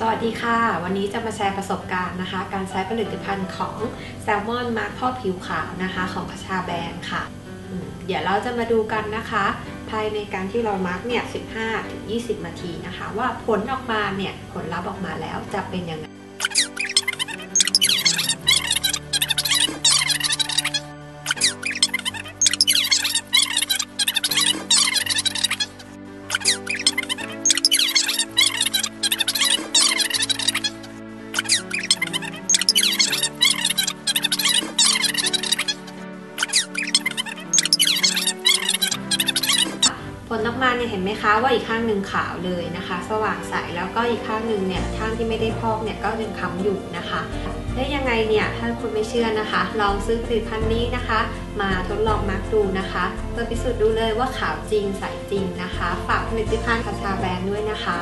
สวัสดีค่ะ วันนี้จะมาแชร์ประสบการณ์นะคะ การใช้ผลิตภัณฑ์ของแซลมอนมาร์คพ่อผิวขาวนะคะ ของคชาแบรนด์ค่ะ เดี๋ยวเราจะมาดูกันนะคะ ภายในการที่เรามาร์กเนี่ย 15-20 นาทีนะคะ ว่าผลออกมาเนี่ย ผลลัพธ์ออกมาแล้วจะเป็นยังไง ผลออกมาเนี่ยเห็นไหมคะว่าอีกข้างหนึ่งขาวเลยนะคะ สว่างใสแล้วก็อีกข้างหนึ่งเนี่ยข้างที่ไม่ได้พอกเนี่ยก็ยังค้ำอยู่นะคะได้ยังไงเนี่ยถ้าคุณไม่เชื่อนะคะ ลองซื้อผลิตภัณฑ์นี้นะคะ มาทดลองมาร์กดูนะคะเพื่อพิสูจน์ดูเลยว่าขาวจริงใสจริงนะคะ ฝากผลิตภัณฑ์คาชาแบรนด์ด้วยนะคะ